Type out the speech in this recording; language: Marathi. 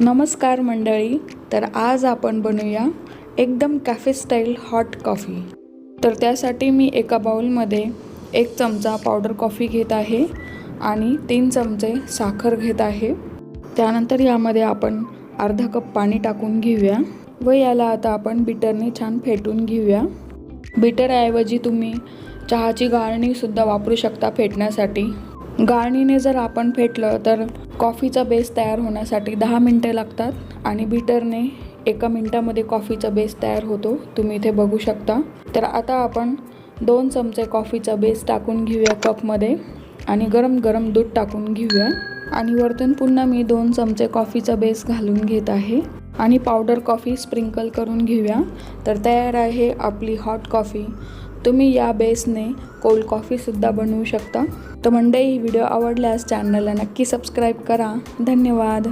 नमस्कार मंडळी तर आज आपण बनवूया एकदम कॅफे स्टाईल हॉट कॉफी तर त्यासाठी मी एका बाउलमध्ये एक चमचा पावडर कॉफी घेत आहे आणि तीन चमचे साखर घेत आहे. त्यानंतर यामध्ये आपण अर्धा कप पाणी टाकून घेऊया व याला आता आपण बिटरने छान फेटून घेऊया. बिटरऐवजी तुम्ही चहाची गाळणीसुद्धा वापरू शकता फेटण्यासाठी. गाळणीने जर आपण फेटलं तर कॉफीचा बेस तयार होण्यासाठी दहा मिनटे लागतात आणि बीटरने एका मिनटामध्ये कॉफीचा बेस तयार होतो. तुम्ही इथे बघू शकता. तर आता आपण दोन चमचे कॉफीचा बेस टाकून घेऊया कपमध्ये आणि गरम गरम दूध टाकून घेऊया. आणि वरतून पुन्हा मी दोन चमचे कॉफीचा बेस घालून घेत आहे. आणि पावडर कॉफी स्प्रिंकल करून घेऊया. तर तयार आहे आपली हॉट कॉफी. तुम्ही या बेसने कोल्ड कॉफीसुद्धा बनवू शकता. तर मंडई ही व्हिडिओ आवडल्यास चॅनलला नक्की सबस्क्राईब करा. धन्यवाद.